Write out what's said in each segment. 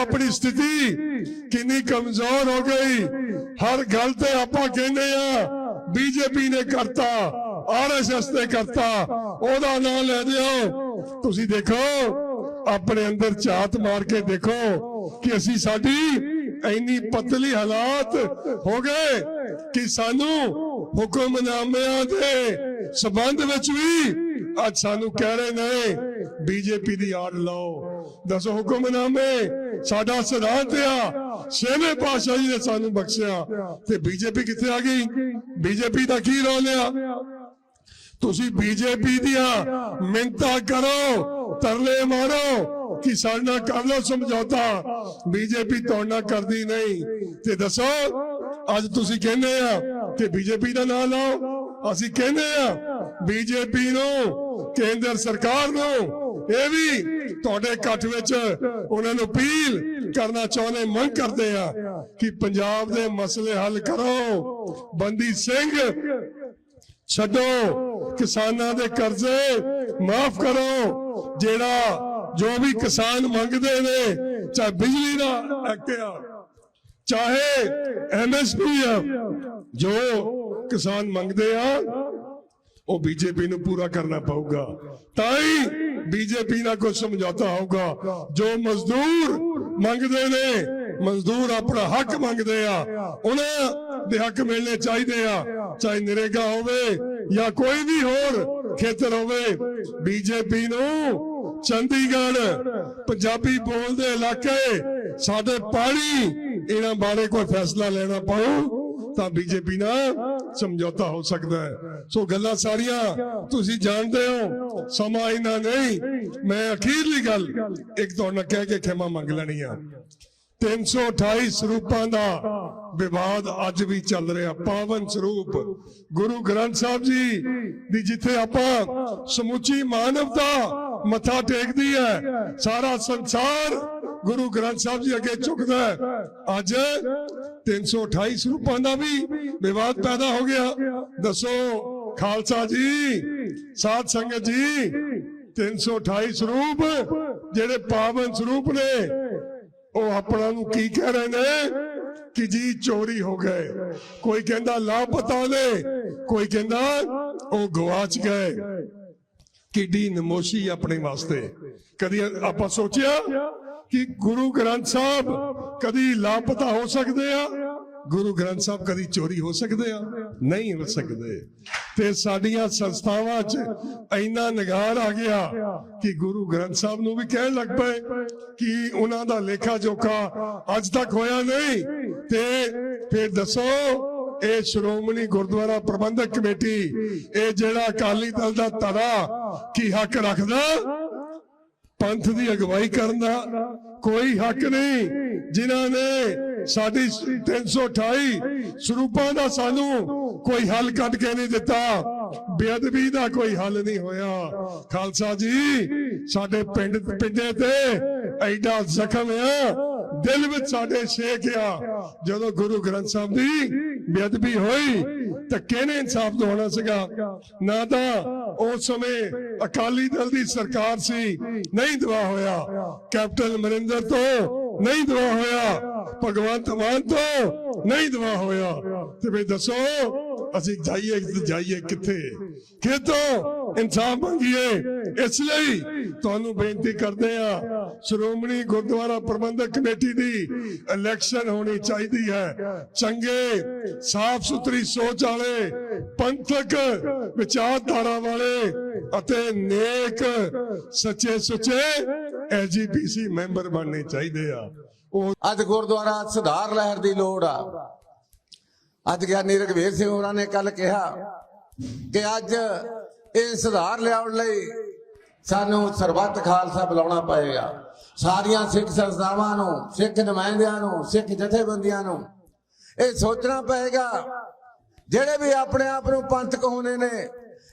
ਆਪਣੀ ਸਥਿਤੀ ਕਿੰਨੀ ਕਮਜ਼ੋਰ ਹੋ ਗਈ। ਹਰ ਗੱਲ ਤੇ ਆਪਾਂ ਕਹਿੰਦੇ ਆ, ਬੀਜੇਪੀ ਨੇ ਕਰਤਾ ਆਰਐਸਐਸ ਨੇ ਕਰਤਾ, ਉਹਦਾ ਨਾਮ ਲੈ ਦਿਓ। ਤੁਸੀਂ ਦੇਖੋ, ਆਪਣੇ ਅੰਦਰ ਝਾਤ ਮਾਰ ਕੇ ਦੇਖੋ ਕਿ ਅਸੀਂ ਸਾਡੀ ਇੰਨੀ ਪਤਲੀ ਹਾਲਾਤ ਹੋ ਗਏ ਕਿ ਸਾਨੂੰ ਹੁਕਮਨਾਮਿਆਂ ਦੇ ਸਬੰਧ ਵਿੱਚ ਵੀ ਅੱਜ ਸਾਨੂੰ ਕਹਿ ਰਹੇ ਨੇ, ਬੀਜੇਪੀ ਦੀ ਆੜ ਲਾਓ। ਦੱਸੋ ਹੁਕਮਨਾਮੇ ਸਾਡਾ ਸਿਧਾਂਤ ਆ। ਛੇਵੇਂ ਪਾਤਸ਼ਾਹ ਜੀ ਨੇ ਸਾਨੂੰ ਬਖਸ਼ਿਆ। ਤੇ ਬੀਜੇਪੀ ਕਿੱਥੇ ਆ ਗਈ? ਬੀਜੇਪੀ ਦਾ ਕੀ ਰੋਲ ਆ? ਤੁਸੀਂ ਬੀਜੇਪੀ ਦੀਆਂ ਮਿੰਤਾ ਕਰੋ ਤਰਲੇ ਮਾਰੋ ਕਿ ਸਾਡੇ ਕਰ ਲਓ ਸਮਝੌਤਾ। ਬੀਜੇਪੀ ਨਾਲ ਕਰਦੀ ਨਹੀਂ। ਤੇ ਦੱਸੋ ਅੱਜ ਤੁਸੀਂ ਕਹਿੰਦੇ ਆ ਕਿ ਬੀਜੇਪੀ ਦਾ ਨਾਮ ਲਾਓ। ਅਸੀਂ ਕਹਿੰਦੇ ਆ ਬੀਜੇਪੀ ਨੂੰ ਕੇਂਦਰ ਸਰਕਾਰ ਨੂੰ ਇਹ ਵੀ ਤੁਹਾਡੇ ਇਕੱਠ ਵਿੱਚ ਉਹਨਾਂ ਨੂੰ ਅਪੀਲ ਕਰਨਾ ਚਾਹੁੰਦੇ, ਮੰਗ ਕਰਦੇ ਆ ਕਿ ਪੰਜਾਬ ਦੇ ਮਸਲੇ ਹੱਲ ਕਰੋ। ਬੰਦੀ ਸਿੰਘ, ਛੱਡੋ। ਕਿਸਾਨਾਂ ਦੇ ਕਰਜ਼ੇ ਮਾਫ ਕਰੋ। ਜਿਹੜਾ ਜੋ ਵੀ ਕਿਸਾਨ ਮੰਗਦੇ ਨੇ, ਚਾਹੇ ਬਿਜਲੀ ਦਾ ਐਕਟ ਆ, ਚਾਹੇ ਐਮਐਸਪੀ ਆ, ਜੋ ਕਿਸਾਨ ਮੰਗਦੇ ਆ ਉਹ ਬੀਜੇਪੀ ਨੂੰ ਪੂਰਾ ਕਰਨਾ ਪਊਗਾ। ਤਾਂ ਹੀ ਬੀਜੇਪੀ ਨਾਲ ਕੋਈ ਸਮਝੌਤਾ ਹੋਊਗਾ। ਜੋ ਮਜ਼ਦੂਰ ਮੰਗਦੇ ਨੇ, ਮਜ਼ਦੂਰ ਆਪਣਾ ਹੱਕ ਮੰਗਦੇ ਆ, ਉਹਨਾਂ ਦੇ ਹੱਕ ਮਿਲਣੇ ਚਾਹੀਦੇ ਆ। ਚਾਹੇ ਨਰੇਗਾ ਹੋਵੇ ਜਾਂ ਕੋਈ ਵੀ ਹੋਰ ਖੇਤਰ ਹੋਵੇ ਬੀਜੇਪੀ ਨੂੰ ਚੰਡੀਗੜ੍ਹ ਪੰਜਾਬੀ ਬੋਲਦੇ ਇਲਾਕੇ, ਸਾਡੇ ਪਾਣੀ, ਇਹਨਾਂ ਬਾਰੇ ਕੋਈ ਫੈਸਲਾ ਲੈਣਾ ਪਊ, ਤਾਂ ਬੀਜੇਪੀ ਨਾਲ ਸਮਝੌਤਾ ਹੋ ਸਕਦਾ ਹੈ। ਸੋ ਗੱਲਾਂ ਸਾਰੀਆਂ ਤੁਸੀਂ ਜਾਣਦੇ ਹੋ, ਸਮਾਂ ਇਹਨਾਂ ਨਹੀਂ। ਮੈਂ ਅਖੀਰਲੀ ਗੱਲ ਇੱਕ ਤੁਹਾਡੇ ਕਹਿ ਕੇ ਖਿਮਾ ਮੰਗ ਲੈਣੀ ਆ। 328 ਸਰੂਪਾਂ ਦਾ ਵਿਵਾਦ ਅੱਜ ਵੀ ਚੱਲ ਰਿਹਾ, ਪਾਵਨ ਸਰੂਪ। ਗੁਰੂ ਗ੍ਰੰਥ ਸਾਹਿਬ ਜੀ ਦੀ ਜਿੱਥੇ ਆਪਾਂ ਸਮੁੱਚੀ ਮਾਨਵਤਾ ਮੱਥਾ ਟੇਕਦੀ ਹੈ, ਸਾਰਾ ਸੰਸਾਰ ਗੁਰੂ ਗ੍ਰੰਥ ਸਾਹਿਬ ਜੀ ਅੱਗੇ ਝੁਕਦਾ ਹੈ। ਅੱਜ 328 ਸਰੂਪਾਂ ਦਾ ਵੀ ਵਿਵਾਦ ਪੈਦਾ ਹੋ ਗਿਆ। ਦੱਸੋ, ਖਾਲਸਾ ਜੀ, ਸਾਧ ਸੰਗਤ ਜੀ 328 ਸਰੂਪ ਜਿਹੜੇ ਪਾਵਨ ਸਰੂਪ ਨੇ, ਉਹ ਆਪਣਾ ਨੂੰ ਕੀ ਕਹਿ ਰਹੇ ਨੇ? ਕਿ ਜੀ ਚੋਰੀ ਹੋ ਗਏ। ਕੋਈ ਕਹਿੰਦਾ ਲਾਪਤਾ ਨੇ, ਕੋਈ ਕਹਿੰਦਾ ਉਹ ਗਵਾਚ ਗਏ। ਕਿੱਡੀ ਨਮੋਸ਼ੀ ਆਪਣੇ ਵਾਸਤੇ। ਕਦੀ ਆਪਾਂ ਸੋਚਿਆ ਕਿ ਗੁਰੂ ਗ੍ਰੰਥ ਸਾਹਿਬ ਕਦੀ ਲਾਪਤਾ ਹੋ ਸਕਦੇ ਆ? ਗੁਰੂ ਗ੍ਰੰਥ ਸਾਹਿਬ ਕਦੀ ਚੋਰੀ ਹੋ ਸਕਦੇ ਆ? ਨਹੀਂ ਹੋ ਸਕਦੇ। ਤੇ ਸਾਡੀਆਂ ਸੰਸਥਾਵਾਂ 'ਚ ਇੰਨਾ ਨਿਗਾਰ ਆ ਗਿਆ ਕਿ ਗੁਰੂ ਗ੍ਰੰਥ ਸਾਹਿਬ ਨੂੰ ਵੀ ਕਹਿਣ ਲੱਗ ਪਏ ਕਿ ਉਹਨਾਂ ਦਾ ਲੇਖਾ ਜੋਖਾ ਅੱਜ ਤੱਕ ਹੋਇਆ ਨਹੀਂ। ਤੇ ਫਿਰ ਦੱਸੋ, ਇਹ ਸ਼੍ਰੋਮਣੀ ਗੁਰਦੁਆਰਾ ਪ੍ਰਬੰਧਕ ਕਮੇਟੀ, ਇਹ ਜਿਹੜਾ ਅਕਾਲੀ ਦਲ ਦਾ ਧੜਾ ਕੀ ਹੱਕ ਰੱਖਦਾ? ਪੰਥ ਦੀ ਅਗਵਾਈ ਕਰਨ ਦਾ ਕੋਈ ਹੱਕ ਨਹੀਂ। ਜਿਨ੍ਹਾਂ ਨੇ ਸਾਡੀ 328 ਸਰੂਪਾਂ ਦਾ ਸਾਨੂੰ ਕੋਈ ਹੱਲ ਕੱਢ ਕੇ ਨਹੀਂ ਦਿੱਤਾ। ਬੇਅਦਬੀ ਦਾ ਕੋਈ ਹੱਲ ਨਹੀਂ ਹੋਇਆ। ਖਾਲਸਾ ਜੀ, ਸਾਡੇ ਪਿੰਡ ਪਿੰਡੇ ਤੇ ਐਡਾ ਜ਼ਖਮ ਆ। ਦਿਲ ਵਿੱਚ ਸਾਡੇ ਛੇਕ ਆ। ਜਦੋਂ ਗੁਰੂ ਗ੍ਰੰਥ ਸਾਹਿਬ ਦੀ ਬੇਅਦਬੀ ਹੋਈ ਤਾਂ ਕਿਹਨੇ ਇਨਸਾਫ ਦਵਾਉਣਾ ਸੀਗਾ। ਨਾ ਤਾਂ ਉਸ ਸਮੇਂ ਅਕਾਲੀ ਦਲ ਦੀ ਸਰਕਾਰ ਸੀ, ਨਹੀਂ ਦਵਾ ਹੋਇਆ। ਕੈਪਟਨ ਅਮਰਿੰਦਰ ਤੋਂ ਨਹੀਂ ਦਵਾ ਹੋਇਆ। ਭਗਵੰਤ ਮਾਨ ਤੋਂ ਨਹੀਂ ਦਵਾ ਹੋਇਆ। ਤੇ ਵੀ ਦੱਸੋ, ਅਸੀਂ ਜਾਈਏ ਜਾਈਏ ਕਿੱਥੇ? ਕਿਤੋਂ ਇਨਸਾਫ ਮੰਗੀਏ। ਇਸ ਲਈ ਤੁਹਾਨੂੰ ਬੇਨਤੀ ਕਰਦੇ ਆ ਸ਼੍ਰੋਮਣੀ ਗੁਰਦੁਆਰਾ ਪ੍ਰਬੰਧਕ ਕਮੇਟੀ ਦੀ ਇਲੈਕਸ਼ਨ ਹੋਣੀ ਚਾਹੀਦੀ ਹੈ। ਚੰਗੇ, ਸਾਫ਼ ਸੁਥਰੀ ਸੋਚ ਵਾਲੇ, ਪੰਥਕ ਵਿਚਾਰਧਾਰਾ ਵਾਲੇ ਅਤੇ ਨੇਕ, ਸੱਚੇ ਸੁੱਚੇ ਐਜੀਪੀਸੀ ਮੈਂਬਰ ਬਣਨੇ ਚਾਹੀਦੇ ਆ। ਉਹ ਅੱਜ ਗੁਰਦੁਆਰਾ ਸੁਧਾਰ ਲਹਿਰ ਦੀ ਲੋੜ ਆ। ਅੱਜ ਗਿਆਨੀ ਰਗਵੀਰ ਸਿੰਘ ਹੋਰਾਂ ਨੇ ਕੱਲ ਕਿਹਾ ਕਿ ਅੱਜ ਇਹ ਸੁਧਾਰ ਲਿਆਉਣ ਲਈ ਸਾਨੂੰ ਸਰਬੱਤ ਖਾਲਸਾ ਬੁਲਾਉਣਾ ਪਏਗਾ। ਸਾਰੀਆਂ ਸਿੱਖ ਸੰਸਥਾਵਾਂ ਨੂੰ, ਸਿੱਖ ਨੁਮਾਇੰਦਿਆਂ ਨੂੰ, ਸਿੱਖ ਜਥੇਬੰਦੀਆਂ ਨੂੰ ਇਹ ਸੋਚਣਾ ਪਏਗਾ। ਜਿਹੜੇ ਵੀ ਆਪਣੇ ਆਪ ਨੂੰ ਪੰਥ ਕਹਾਉਂਦੇ ਨੇ,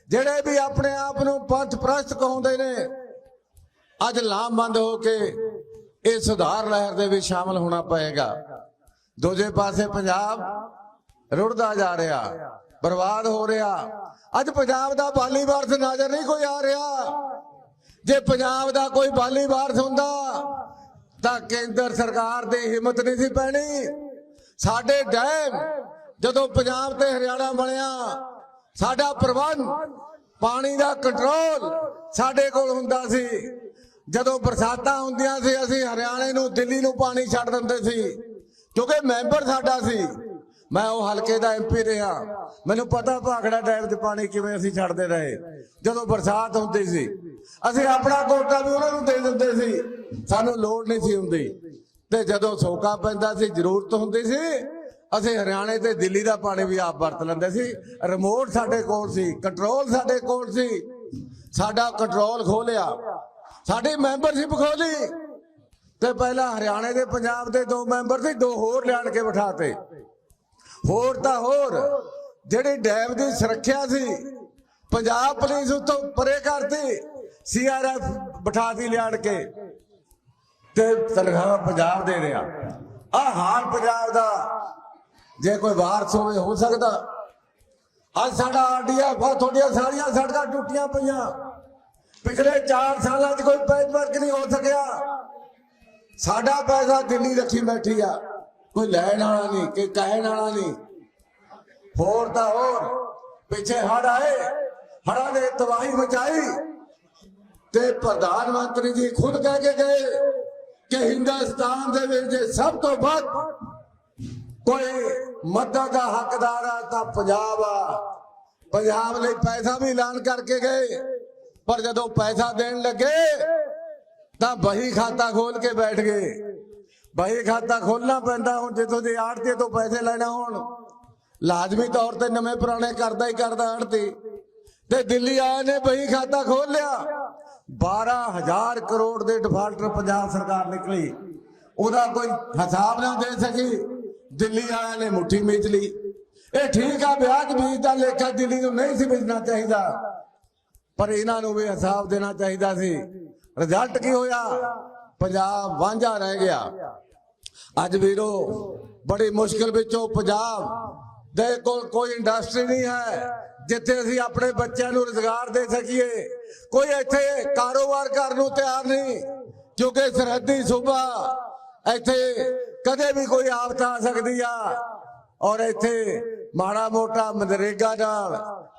ਜਿਹੜੇ ਵੀ ਆਪਣੇ ਆਪ ਨੂੰ ਪੰਥ ਪ੍ਰਸਤ ਕਹਾਉਂਦੇ ਨੇ, ਅੱਜ ਲਾਮਬੰਦ ਹੋ ਕੇ ਇਹ ਸੁਧਾਰ ਲਹਿਰ ਦੇ ਵਿੱਚ ਸ਼ਾਮਲ ਹੋਣਾ ਪਏਗਾ। ਦੂਜੇ ਪਾਸੇ ਪੰਜਾਬ ਰੁੜਦਾ ਜਾ ਰਿਹਾ, ਬਰਬਾਦ ਹੋ ਰਿਹਾ। ਅੱਜ ਪੰਜਾਬ ਦਾ ਬਾਲੀ ਵਾਰਸ ਨਜ਼ਰ ਨਹੀਂ ਕੋਈ ਆ ਰਿਹਾ। ਜੇ ਪੰਜਾਬ ਦਾ ਕੋਈ ਬਾਲੀ ਵਾਰਸ ਹੁੰਦਾ, ਤਾਂ ਕੇਂਦਰ ਸਰਕਾਰ ਦੀ ਹਿੰਮਤ ਨਹੀਂ ਸੀ ਪੈਣੀ। ਸਾਡੇ ਡੈਮ, ਜਦੋਂ ਪੰਜਾਬ ਤੇ ਹਰਿਆਣਾ ਬਣਿਆ, ਸਾਡਾ ਪ੍ਰਬੰਧ, ਪਾਣੀ ਦਾ ਕੰਟਰੋਲ ਸਾਡੇ ਕੋਲ ਹੁੰਦਾ ਸੀ। ਜਦੋਂ ਬਰਸਾਤਾਂ ਹੁੰਦੀਆਂ ਸੀ, ਅਸੀਂ ਹਰਿਆਣੇ ਨੂੰ, ਦਿੱਲੀ ਨੂੰ ਪਾਣੀ ਛੱਡ ਦਿੰਦੇ ਸੀ, ਕਿਉਂਕਿ ਮੈਂਬਰ ਸਾਡਾ ਸੀ। ਮੈਂ ਉਹ ਹਲਕੇ ਦਾ ਐਮਪੀ ਰਿਹਾ। ਮੈਨੂੰ ਪਤਾ ਭਾਖੜਾ ਡੈਮ 'ਚ ਪਾਣੀ ਕਿਵੇਂ ਅਸੀਂ ਛੱਡਦੇ ਰਹੇ, ਜਦੋਂ ਬਰਸਾਤ ਹੁੰਦੀ ਸੀ। ਅਸੀਂ ਆਪਣਾ ਕੋਟਾ ਵੀ ਉਹਨਾਂ ਨੂੰ ਦੇ ਦਿੰਦੇ ਸੀ। ਸਾਨੂੰ ਲੋੜ ਨਹੀਂ ਸੀ ਹੁੰਦੀ। ਤੇ ਜਦੋਂ ਸੋਕਾ ਪੈਂਦਾ ਸੀ, ਜ਼ਰੂਰਤ ਹੁੰਦੀ ਸੀ, ਅਸੀਂ ਹਰਿਆਣੇ ਤੇ ਦਿੱਲੀ ਦਾ ਪਾਣੀ ਵੀ ਆਪ ਵਰਤ ਲੈਂਦੇ ਸੀ। ਰਿਮੋਟ ਸਾਡੇ ਕੋਲ ਸੀ, ਕੰਟਰੋਲ ਸਾਡੇ ਕੋਲ ਸੀ। ਸਾਡਾ ਕੰਟਰੋਲ ਖੋਲਿਆ। ਸਾਡੀ ਮੈਂਬਰਸ਼ਿਪ ਖੋਲੀ। ਤੇ ਪਹਿਲਾਂ ਹਰਿਆਣੇ ਦੇ, ਪੰਜਾਬ ਦੇ ਦੋ ਮੈਂਬਰ ਸੀ, ਦੋ ਹੋਰ ਲਿਆਣ ਕੇ ਬਿਠਾਤੇ। ਹੋਰ ਤਾਂ ਹੋਰ, ਜਿਹੜੀ ਡੈਮ ਦੀ ਸੁਰੱਖਿਆ ਸੀ, ਪੰਜਾਬ ਪੁਲਿਸ ਉਤੋਂ ਪਰੇ ਕਰਤੀ। ਸੀਆਰਐਫ ਬਿਠਾਤੀ ਲਿਆਣ ਕੇ ਤੇ ਤਨਖਾਹ ਪੰਜਾਬ ਦੇ ਰਿਹਾ। ਆ ਹਾਲ ਪੰਜਾਬ ਦਾ, ਜੇ ਕੋਈ ਵਾਰਸ ਹੋਵੇ ਹੋ ਸਕਦਾ। ਅੱਜ ਸਾਡਾ ਆਰਡੀਐਫ ਆ, ਤੁਹਾਡੀਆਂ ਸਾਰੀਆਂ ਸੜਕਾਂ ਟੁੱਟੀਆਂ ਪਈਆਂ। ਪਿਛਲੇ 4 ਸਾਲਾਂ 'ਚ ਕੋਈ ਪੈਚ ਵਰਕ ਨਹੀਂ ਹੋ ਸਕਿਆ। ਸਾਡਾ ਪੈਸਾ ਦਿੱਲੀ ਰੱਖੀ ਬੈਠੀ ਆ, ਕੋਈ ਲੈਣ ਵਾਲਾ ਨਹੀਂ ਕਿ ਕਹਿਣ ਵਾਲਾ ਨਹੀਂ। ਹੋਰ ਤਾਂ ਹੋਰ, ਪਿੱਛੇ ਹੜ ਆਏ ਹੜਾਂ ਨੇ ਤਬਾਹੀ ਮਚਾਈ। ਤੇ ਪ੍ਰਧਾਨ ਮੰਤਰੀ ਜੀ ਖੁਦ ਕਹਿ ਕੇ ਗਏ ਕਿ ਹਿੰਦੁਸਤਾਨ ਦੇ ਵਿੱਚ ਜੇ ਸਭ ਤੋਂ ਵੱਧ ਕੋਈ ਮਦਦ ਦਾ ਹੱਕਦਾਰ ਆ, ਤਾਂ ਪੰਜਾਬ ਆ। ਪੰਜਾਬ ਲਈ ਪੈਸਾ ਵੀ ਐਲਾਨ ਕਰਕੇ ਗਏ, ਪਰ ਜਦੋਂ ਪੈਸਾ ਦੇਣ ਲੱਗੇ, ਤਾਂ ਬਹੀ ਖਾਤਾ ਖੋਲ ਕੇ ਬੈਠ ਗਏ। ਬਹੀ ਖਾਤਾ ਖੋਲਣਾ ਪੈਂਦਾ, ਹੁਣ ਜਿੱਥੋਂ ਜੇ ਆੜਤੀ ਤੋਂ ਪੈਸੇ ਲੈਣੇ ਹੋਣ। ਲਾਜ਼ਮੀ ਤੌਰ ਤੇ ਨਵੇਂ ਪੁਰਾਣੇ ਕਰਦਾ ਹੀ ਕਰਦਾ ਆੜਤੀ ਤੇ ਦਿੱਲੀ ਆਏ ਨੇ ਬਹੀ ਖਾਤਾ ਖੋਲ ਲਿਆ। 12000 ਕਰੋੜ ਦੇ ਡਿਫਾਲਟਰ ਪੰਜਾਬ ਸਰਕਾਰ ਨਿਕਲੀ। ਉਹਦਾ ਕੋਈ ਹਿਸਾਬ ਨਾ ਦੇ ਸਕੀ। ਦਿੱਲੀ ਵਾਲਿਆਂ ਨੇ ਮੁੱਠੀ ਮੀਚ ਲਈ। ਇਹ ਠੀਕ ਆ ਵਿਆਜ ਬੀਜ ਦਾ ਲੇਖਾ ਦਿੱਲੀ ਨੂੰ ਨਹੀਂ ਸੀ ਵੇਚਣਾ ਚਾਹੀਦਾ। ਪਰ ਇਹਨਾਂ ਨੂੰ ਵੀ ਹਿਸਾਬ ਦੇਣਾ ਚਾਹੀਦਾ ਸੀ। ਰਿਜ਼ਲਟ ਕੀ ਹੋਇਆ? ਪੰਜਾਬ ਵਾਂਝਾ ਰਹਿ ਗਿਆ। ਅੱਜ ਵੀਰੋ, ਬੜੀ ਮੁਸ਼ਕਲ ਵਿੱਚੋਂ ਪੰਜਾਬ ਦੇ ਕੋਲ ਕੋਈ ਇੰਡਸਟਰੀ ਨਹੀਂ ਹੈ। ਜਿੱਥੇ ਅਸੀਂ ਆਪਣੇ ਬੱਚਿਆਂ ਨੂੰ ਰੁਜ਼ਗਾਰ ਦੇ ਸਕੀਏ, ਕੋਈ ਇੱਥੇ ਕਾਰੋਬਾਰ ਕਰਨ ਨੂੰ ਤਿਆਰ ਨਹੀਂ। ਕਿਉਂਕਿ ਸਰਹੱਦੀ ਸੂਬਾ ਇੱਥੇ ਕਦੇ ਵੀ ਕੋਈ ਆਫਤ ਆ ਸਕਦੀ ਆ। ਔਰ ਇੱਥੇ ਮਾੜਾ ਮੋਟਾ ਮਨਰੇਗਾ ਨਾਲ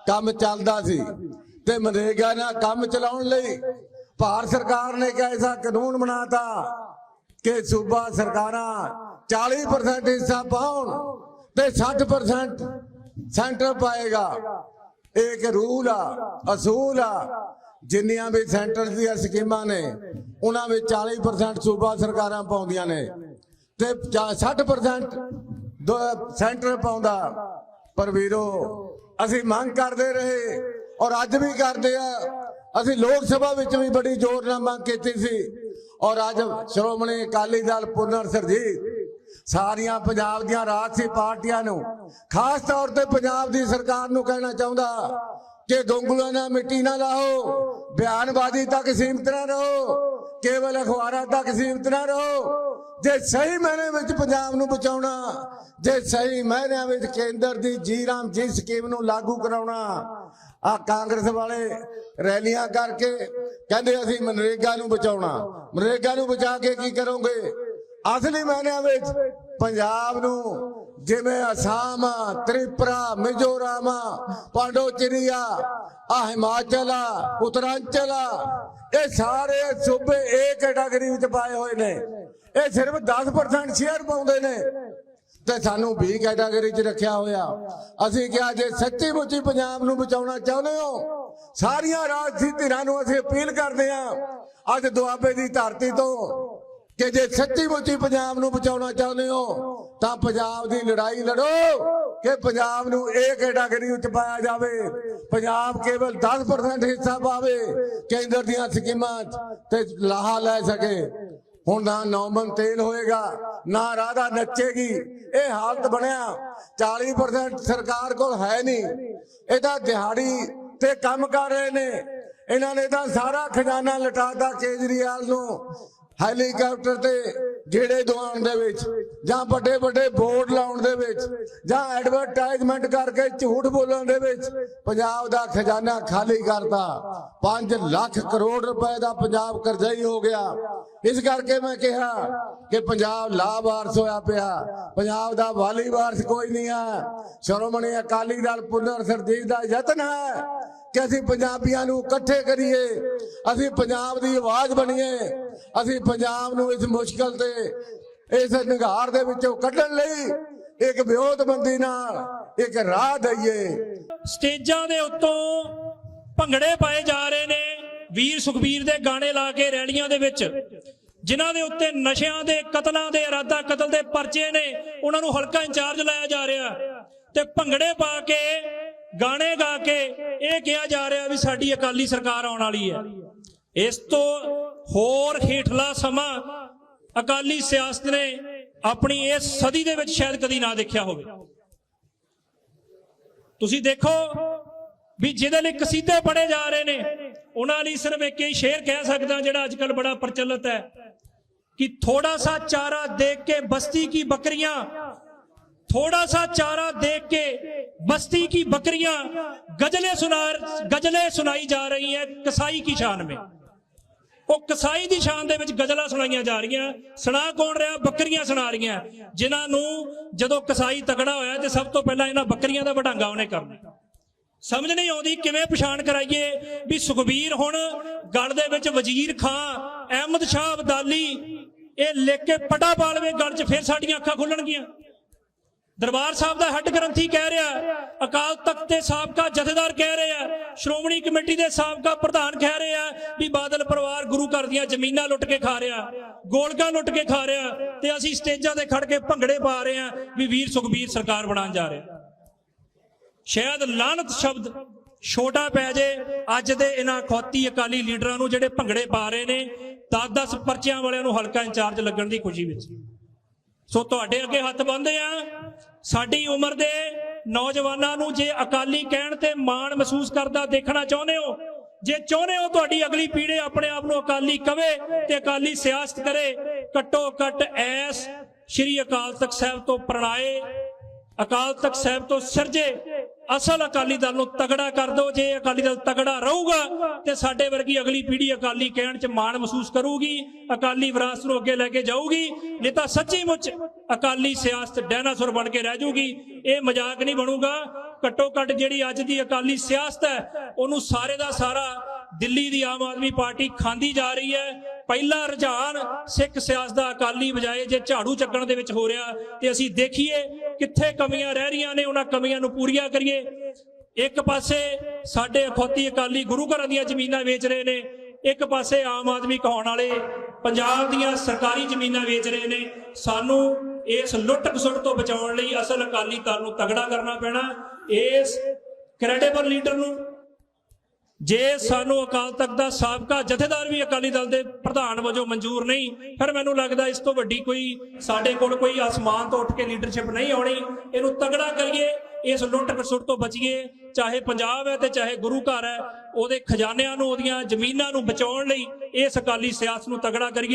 ਕੰਮ ਚੱਲਦਾ ਸੀ। ਤੇ ਮਨਰੇਗਾ ਨਾਲ ਕੰਮ ਚਲਾਉਣ ਲਈ ਭਾਰਤ ਸਰਕਾਰ ਨੇ ਇੱਕ ਐਸਾ ਕਾਨੂੰਨ ਬਣਾਤਾ ਕਿ ਸੂਬਾ ਸਰਕਾਰਾਂ 40% ਹਿੱਸਾ ਪਾਉਣ ਤੇ 60% ਸੈਂਟਰ ਪਾਏਗਾ। ਇਹ ਇੱਕ ਰੂਲ ਆ, ਅਸੂਲ ਆ। ਜਿੰਨੀਆਂ ਵੀ ਸੈਂਟਰ ਦੀਆਂ ਸਕੀਮਾਂ ਨੇ, ਉਹਨਾਂ ਵਿੱਚ 40% ਸੂਬਾ ਸਰਕਾਰਾਂ ਪਾਉਂਦੀਆਂ ਨੇ। ਤੇ 60% ਸੈਂਟਰ ਪਾਉਂਦਾ। ਪਰ ਵੀਰੋ, ਅਸੀਂ ਮੰਗ ਕਰਦੇ ਰਹੇ ਔਰ ਅੱਜ ਵੀ ਕਰਦੇ ਆ। ਅਸੀਂ ਲੋਕ ਸਭਾ ਵਿੱਚ ਵੀ ਬੜੀ ਜ਼ੋਰ ਨਾਲ ਮੰਗ ਕੀਤੀ ਸੀ। ਔਰ ਅੱਜ ਸ਼੍ਰੋਮਣੀ ਅਕਾਲੀ ਦਲ ਪੁਨਰ ਸਰਜੀਤ, ਸਾਰੀਆਂ ਪੰਜਾਬ ਦੀਆਂ ਰਾਜਸੀ ਪਾਰਟੀਆਂ ਨੂੰ ਖਾਸ ਤੌਰ ਤੇ ਪੰਜਾਬ ਦੀ ਸਰਕਾਰ ਨੂੰ ਕਹਿਣਾ ਚਾਹੁੰਦਾ ਕਿ ਗੰਗੂਆਂ ਨਾਲ ਮਿੱਟੀ ਨਾ ਲਾਓ, ਬਿਆਨਬਾਜ਼ੀ ਤੱਕ ਸੀਮਤ ਨਾ ਰਹੋ, ਕੇਵਲ ਅਖਬਾਰਾਂ ਤੱਕ ਸੀਮਤ ਨਾ ਰਹੋ। ਜੇ ਸਹੀ ਮਾਇਨੇ ਵਿੱਚ ਪੰਜਾਬ ਨੂੰ ਬਚਾਉਣਾ, ਜੇ ਸਹੀ ਮਾਇਨਿਆਂ ਵਿੱਚ ਕੇਂਦਰ ਦੀ ਜੀ ਰਾਮ ਜੀ ਸਕੀਮ ਨੂੰ ਲਾਗੂ ਕਰਾਉਣਾ, ਆ ਕਾਂਗਰਸ ਵਾਲੇ ਰੈਲੀਆਂ ਕਰਕੇ ਕਹਿੰਦੇ ਅਸੀਂ ਮਨਰੇਗਾ ਨੂੰ ਬਚਾਉਣਾ। ਮਨਰੇਗਾ ਨੂੰ ਬਚਾ ਕੇ ਕੀ ਕਰੋਗੇ? ਅਸਲੀ ਮਾਇਨਿਆਂ ਵਿੱਚ ਪੰਜਾਬ ਨੂੰ ਜਿਵੇਂ ਅਸਾਮ, ਤ੍ਰਿਪੁਰਾ, ਮਿਜ਼ੋਰਮ ਪਾਂਡੋਚਰੀਆ ਆ ਹਿਮਾਚਲ ਆ, ਉੱਤਰਾਂਚਲ ਆ, ਇਹ ਸਾਰੇ ਸੂਬੇ ਇਹ ਕੈਟਾਗਰੀ ਵਿੱਚ ਪਾਏ ਹੋਏ ਨੇ। ਇਹ ਸਿਰਫ 10% ਸ਼ੇਅਰ ਪਾਉਂਦੇ ਨੇ। ਤੇ ਸਾਨੂੰ 20 ਕੈਟਾਗਰੀ 'ਚ ਰੱਖਿਆ ਹੋਇਆ। ਅਸੀਂ ਕਿਹਾ, ਜੇ ਸੱਚੀ ਮੁੱਚੀ ਪੰਜਾਬ ਨੂੰ ਬਚਾਉਣਾ ਚਾਹੁੰਦੇ ਹੋ, ਸਾਰੀਆਂ ਰਾਜਸੀ ਧਿਰਾਂ ਨੂੰ ਅਸੀਂ ਅਪੀਲ ਕਰਦੇ ਹਾਂ, ਅੱਜ ਦੁਆਬੇ ਦੀ ਧਰਤੀ ਤੋਂ ਕਿ ਜੇ ਸੱਚੀ ਮੁੱਚੀ ਪੰਜਾਬ ਨੂੰ ਬਚਾਉਣਾ ਚਾਹੁੰਦੇ ਹੋ, ਤਾਂ ਪੰਜਾਬ ਦੀ ਲੜਾਈ ਲੜੋ। ਕਿ ਪੰਜਾਬ ਨੂੰ ਇਹ ਕੈਟਾਗਰੀ ਵਿੱਚ ਪਾਇਆ ਜਾਵੇ। ਪੰਜਾਬ ਕੇਵਲ 10% ਹਿੱਸਾ ਪਾਵੇ, ਕੇਂਦਰ ਦੀਆਂ ਸਕੀਮਾਂ ਤੇ ਲਾਹਾ ਲੈ ਸਕੇ। ਹੁਣ ਨਾ ਨੌਮਨ ਤੇਲ ਹੋਏਗਾ, ਨਾ ਰਾਧਾ ਨੱਚੇਗੀ। ਇਹ ਹਾਲਤ ਬਣਿਆ। 40% ਸਰਕਾਰ ਕੋਲ ਹੈ ਨਹੀਂ। ਇਹਦਾ ਦਿਹਾੜੀ ਤੇ ਕੰਮ ਕਰ ਰਹੇ ਨੇ। ਇਹਨਾਂ ਨੇ ਤਾਂ ਸਾਰਾ ਖਜ਼ਾਨਾ ਲਟਾਤਾ ਕੇਜਰੀਵਾਲ ਨੂੰ। ਹੈਲੀਕਾਪਟਰ ਤੇ ਗੇੜੇ ਦਵਾਉਣ ਦੇ ਵਿੱਚ, ਜਾਂ ਵੱਡੇ ਵੱਡੇ ਬੋਰਡ ਲਾਉਣ ਦੇ ਵਿੱਚ, ਜਾਂ ਐਡਵਰਟਾਈਜ਼ਮੈਂਟ ਕਰਕੇ ਝੂਠ ਬੋਲਣ ਦੇ ਵਿੱਚ, ਪੰਜਾਬ ਦਾ ਖਜ਼ਾਨਾ ਖਾਲੀ ਕਰਤਾ। 5 ਲੱਖ ਕਰੋੜ ਰੁਪਏ ਦਾ ਪੰਜਾਬ ਕਰਜ਼ਈ ਹੋ ਗਿਆ। ਇਸ ਕਰਕੇ ਮੈਂ ਕਿਹਾ ਕਿ ਪੰਜਾਬ ਲਾਵਾਰਸ ਹੋਇਆ ਪਿਆ। ਪੰਜਾਬ ਦਾ ਵਾਲੀ ਵਾਰਸ ਕੋਈ ਨਹੀਂ ਹੈ ਸ਼੍ਰੋਮਣੀ ਅਕਾਲੀ ਦਲ ਪੁਨਰ ਸਰਜੀਤ ਦਾ ਯਤਨ ਹੈ ਕਿ ਅਸੀਂ ਪੰਜਾਬੀਆਂ ਨੂੰ ਇਕੱਠੇ ਕਰੀਏ, ਅਸੀਂ ਪੰਜਾਬ ਦੀ ਆਵਾਜ਼ ਬਣੀਏ। ਅਸੀਂ ਪੰਜਾਬ ਨੂੰ ਇਸ ਮੁਸ਼ਕਲ ਤੇ, ਇਸ ਨਿਗਾਰ ਦੇ ਵਿੱਚੋਂ ਕੱਢਣ ਲਈ ਇੱਕ ਵਿਉਤਬੰਦੀ ਨਾਲ ਇੱਕ ਰਾਹ ਦਈਏ। ਸਟੇਜਾਂ ਦੇ ਉੱਤੋਂ ਭੰਗੜੇ ਪਾਏ ਜਾ ਰਹੇ ਨੇ ਵੀਰ ਸੁਖਬੀਰ ਦੇ ਗਾਣੇ ਲਾ ਕੇ ਰੈਲੀਆਂ ਦੇ ਵਿੱਚ, ਜਿਨ੍ਹਾਂ ਦੇ ਉੱਤੇ ਨਸ਼ਿਆਂ ਦੇ, ਕਤਲਾਂ ਦੇ, ਇਰਾਦਾ ਕਤਲ ਦੇ ਪਰਚੇ ਨੇ, ਉਹਨਾਂ ਨੂੰ ਹਲਕਾ ਇੰਚਾਰਜ ਲਾਇਆ ਜਾ ਰਿਹਾ। ਤੇ ਭੰਗੜੇ ਪਾ ਕੇ, ਗਾਣੇ ਗਾ ਕੇ ਇਹ ਕਿਹਾ ਜਾ ਰਿਹਾ ਵੀ ਸਾਡੀ ਅਕਾਲੀ ਸਰਕਾਰ ਆਉਣ ਵਾਲੀ ਹੈ। ਇਸ ਤੋਂ ਹੋਰ ਹੇਠਲਾ ਸਮਾਂ ਅਕਾਲੀ ਸਿਆਸਤ ਨੇ ਆਪਣੀ ਇਸ ਸਦੀ ਦੇ ਵਿੱਚ ਸ਼ਾਇਦ ਕਦੀ ਨਾ ਦੇਖਿਆ ਹੋਵੇ ਤੁਸੀਂ ਦੇਖੋ ਵੀ ਜਿਹਦੇ ਲਈ ਕਸੀਦੇ ਪੜੇ ਜਾ ਰਹੇ ਨੇ ਉਹਨਾਂ ਲਈ ਸਿਰਫ ਇੱਕ ਹੀ ਸ਼ੇਰ ਕਹਿ ਸਕਦਾ ਜਿਹੜਾ ਅੱਜ ਕੱਲ ਬੜਾ ਪ੍ਰਚਲਿਤ ਹੈ ਕਿ ਥੋੜਾ ਸਾ ਚਾਰਾ ਦੇਖ ਕੇ ਬਸਤੀ ਕੀ ਬੱਕਰੀਆਂ थोड़ा सा चारा देख के बस्ती की बकरियां गजले सुना गजले सुनाई जा रही हैं कसाई की शान में ਉਹ ਕਸਾਈ ਦੀ ਸ਼ਾਨ ਦੇ ਵਿੱਚ ਗਜ਼ਲਾਂ ਸੁਣਾਈਆਂ ਜਾ ਰਹੀਆਂ। ਸੁਣਾ ਕੌਣ ਰਿਹਾ? ਬੱਕਰੀਆਂ ਸੁਣਾ ਰਹੀਆਂ। ਜਿਨ੍ਹਾਂ ਨੂੰ ਜਦੋਂ ਕਸਾਈ ਤਕੜਾ ਹੋਇਆ ਤੇ ਸਭ ਤੋਂ ਪਹਿਲਾਂ ਇਹਨਾਂ ਬੱਕਰੀਆਂ ਦਾ ਵਡਾਂਗਾ ਉਹਨੇ ਕਰਨਾ ਸਮਝ ਨਹੀਂ ਆਉਂਦੀ ਕਿਵੇਂ ਪਛਾਣ ਕਰਾਈਏ ਵੀ ਸੁਖਬੀਰ ਹੁਣ ਗਲ ਦੇ ਵਿੱਚ ਵਜ਼ੀਰ ਖਾਂ, ਅਹਿਮਦ ਸ਼ਾਹ ਅਬਦਾਲੀ, ਇਹ ਲਿਖ ਕੇ ਪਟਾ ਪਾਲਵੇ ਗਲ 'ਚ ਫਿਰ ਸਾਡੀਆਂ ਅੱਖਾਂ ਖੁੱਲਣਗੀਆਂ। ਦਰਬਾਰ ਸਾਹਿਬ ਦਾ ਹੈੱਡ ਗ੍ਰੰਥੀ ਕਹਿ ਰਿਹਾ, ਅਕਾਲ ਤਖਤ ਦੇ ਸਾਬਕਾ ਜਥੇਦਾਰ ਕਹਿ ਰਿਹਾ ਸ਼੍ਰੋਮਣੀ ਕਮੇਟੀ ਦੇ ਸਾਬਕਾ ਪ੍ਰਧਾਨ ਕਹਿ ਰਿਹਾ ਵੀ ਬਾਦਲ ਪਰਿਵਾਰ ਗੁਰੂ ਘਰ ਦੀਆਂ ਜ਼ਮੀਨਾਂ ਲੁੱਟ ਕੇ ਖਾ ਰਿਹਾ, ਗੋਲਕਾਂ ਲੁੱਟ ਕੇ ਖਾ ਰਿਹਾ ਤੇ ਅਸੀਂ ਸਟੇਜਾਂ ਤੇ ਖੜ ਕੇ ਭੰਗੜੇ ਪਾ ਰਹੇ ਹਾਂ ਵੀ ਵੀਰ ਸੁਖਬੀਰ ਸਰਕਾਰ ਬਣਾਉਣ ਜਾ ਰਿਹਾ। ਸ਼ਾਇਦ ਲਾਨਤ ਸ਼ਬਦ ਛੋਟਾ ਪੈ ਜੇ, ਅੱਜ ਦੇ ਇਹਨਾਂ ਖੌਤੀ ਅਕਾਲੀ ਲੀਡਰਾਂ ਨੂੰ ਜਿਹੜੇ ਭੰਗੜੇ ਪਾ ਰਹੇ ਨੇ 10-10 ਪਰਚਿਆਂ ਵਾਲਿਆਂ ਨੂੰ ਹਲਕਾ ਇੰਚਾਰਜ ਲੱਗਣ ਦੀ ਖੁਸ਼ੀ ਵਿੱਚ। ਸੋ ਤੁਹਾਡੇ ਅੱਗੇ ਹੱਥ ਬੰਨਦੇ ਆ। ਸਾਡੀ ਉਮਰ ਦੇ ਨੌਜਵਾਨਾਂ ਨੂੰ ਜੇ ਅਕਾਲੀ ਕਹਿਣ ਤੇ ਮਾਣ ਮਹਿਸੂਸ ਕਰਦਾ ਦੇਖਣਾ ਚਾਹੁੰਦੇ ਹੋ, ਜੇ ਚਾਹੁੰਦੇ ਹੋ ਤੁਹਾਡੀ ਅਗਲੀ ਪੀੜ੍ਹੀ ਆਪਣੇ ਆਪ ਨੂੰ ਅਕਾਲੀ ਕਵੇ ਤੇ ਅਕਾਲੀ ਸਿਆਸਤ ਕਰੇ ਘੱਟੋ ਘੱਟ ਐਸ ਸ਼੍ਰੀ ਅਕਾਲ ਤਖਤ ਸਾਹਿਬ ਤੋਂ ਪ੍ਰਣਾਏ, ਅਕਾਲ ਤਖਤ ਸਾਹਿਬ ਤੋਂ ਸਿਰਜੇ। ਅਸਲ ਅਕਾਲੀ ਦਲ ਨੂੰ ਤਗੜਾ ਕਰ ਦਿਓ, ਜੇ ਅਕਾਲੀ ਦਲ ਤਗੜਾ ਰਹੂਗਾ ਤੇ ਸਾਡੇ ਵਰਗੀ ਅਗਲੀ ਪੀੜ੍ਹੀ ਅਕਾਲੀ ਕਹਿਣ 'ਚ ਮਾਣ ਮਹਿਸੂਸ ਕਰੂਗੀ, ਅਕਾਲੀ ਵਿਰਾਸਤ ਨੂੰ ਅੱਗੇ ਲੈ ਕੇ ਜਾਊਗੀ, ਨਹੀਂ ਤਾਂ ਸੱਚੀ ਮੁੱਚ ਅਕਾਲੀ ਸਿਆਸਤ ਡਾਇਨਾਸੌਰ ਬਣ ਕੇ ਰਹਿ ਜਾਊਗੀ ਇਹ ਮਜ਼ਾਕ ਨਹੀਂ ਬਣੂਗਾ। ਘੱਟੋ ਘੱਟ ਜਿਹੜੀ ਅੱਜ ਦੀ ਅਕਾਲੀ ਸਿਆਸਤ ਹੈ, ਉਹਨੂੰ ਸਾਰੇ ਦਾ ਸਾਰਾ ਦਿੱਲੀ ਦੀ ਆਮ ਆਦਮੀ ਪਾਰਟੀ ਖਾਂਦੀ ਜਾ ਰਹੀ ਹੈ। ਪਹਿਲਾ ਰੁਝਾਨ ਸਿੱਖ ਸਿਆਸਤ ਦਾ ਅਕਾਲੀ ਬਜਾਏ ਜੇ ਝਾੜੂ ਚੱਕਣ ਦੇ ਵਿੱਚ ਹੋ ਰਿਹਾ ਤੇ ਅਸੀਂ ਦੇਖੀਏ ਕਿੱਥੇ ਕਮੀਆਂ ਰਹਿ ਰਹੀਆਂ ਨੇ, ਉਹਨਾਂ ਕਮੀਆਂ ਨੂੰ ਪੂਰੀਆਂ ਕਰੀਏ। ਇੱਕ ਪਾਸੇ ਸਾਡੇ ਅਖੌਤੀ ਅਕਾਲੀ ਗੁਰੂ ਘਰਾਂ ਦੀਆਂ ਜ਼ਮੀਨਾਂ ਵੇਚ ਰਹੇ ਨੇ, ਇੱਕ ਪਾਸੇ ਆਮ ਆਦਮੀ ਕਹਾਉਣ ਵਾਲੇ ਪੰਜਾਬ ਦੀਆਂ ਸਰਕਾਰੀ ਜ਼ਮੀਨਾਂ ਵੇਚ ਰਹੇ ਨੇ। ਸਾਨੂੰ ਇਸ ਲੁੱਟ ਖਸੁੱਟ ਤੋਂ ਬਚਾਉਣ ਲਈ ਅਸਲ ਅਕਾਲੀ ਦਲ ਨੂੰ ਤਗੜਾ ਕਰਨਾ ਪੈਣਾ। ਇਸ ਕ੍ਰੈਡੀਬਲ ਲੀਡਰ ਨੂੰ ਜੇ ਸਾਨੂੰ ਅਕਾਲ ਤਖਤ ਦਾ ਸਾਬਕਾ ਜਥੇਦਾਰ ਵੀ ਅਕਾਲੀ ਦਲ ਦੇ ਪ੍ਰਧਾਨ ਵਜੋਂ ਮਨਜ਼ੂਰ ਨਹੀਂ, ਫਿਰ ਮੈਨੂੰ ਲੱਗਦਾ ਇਸ ਤੋਂ ਵੱਡੀ ਕੋਈ ਸਾਡੇ ਕੋਲ ਕੋਈ ਆਸਮਾਨ ਤੋਂ ਉੱਠ ਕੇ ਲੀਡਰਸ਼ਿਪ ਨਹੀਂ ਆਉਣੀ ਇਹਨੂੰ ਤਗੜਾ ਕਰੀਏ, ਇਸ ਲੁੱਟ ਖਸੁੱਟ ਤੋਂ ਬਚੀਏ, ਚਾਹੇ ਪੰਜਾਬ ਹੈ ਤੇ ਚਾਹੇ ਗੁਰੂ ਘਰ ਹੈ, ਉਹਦੇ ਖਜ਼ਾਨਿਆਂ ਨੂੰ, ਉਹਦੀਆਂ ਜ਼ਮੀਨਾਂ ਨੂੰ ਬਚਾਉਣ ਲਈ ਇਸ ਅਕਾਲੀ ਸਿਆਸਤ ਨੂੰ ਤਗੜਾ ਕਰੀਏ।